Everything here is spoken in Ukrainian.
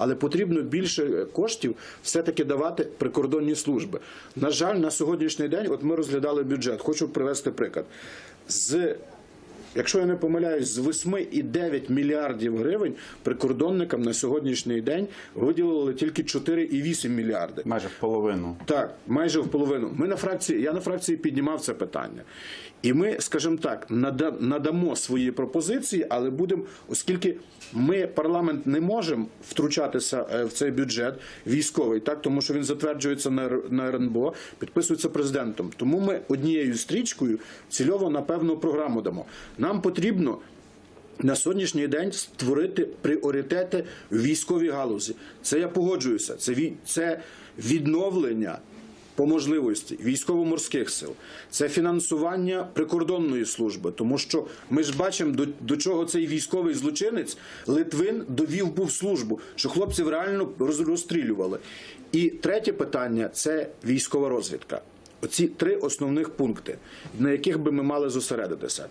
але потрібно більше коштів все-таки давати прикордонні служби. На жаль, на сьогоднішній день, от ми розглядали бюджет. Хочу привести приклад. З Якщо я не помиляюсь, з 8,9 мільярдів гривень прикордонникам на сьогоднішній день виділили тільки 4,8 мільярди. Майже в половину. Так, майже в половину. Ми на фракції, я на фракції піднімав це питання. І ми, скажімо так, нада- надамо свої пропозиції, але будемо, оскільки ми парламент не можемо втручатися е, в цей бюджет військовий, так тому що він затверджується на РНБО, підписується президентом. Тому ми однією стрічкою цільово на певну програму дамо. Нам потрібно на сьогоднішній день створити пріоритети в військовій галузі. Це я погоджуюся. Це це відновлення по можливості військово-морських сил, це фінансування прикордонної служби, тому що ми ж бачимо до, до чого цей військовий злочинець Литвин довів був службу, що хлопців реально роз- розстрілювали. І третє питання це військова розвідка. Оці три основних пункти, на яких би ми мали зосередитися.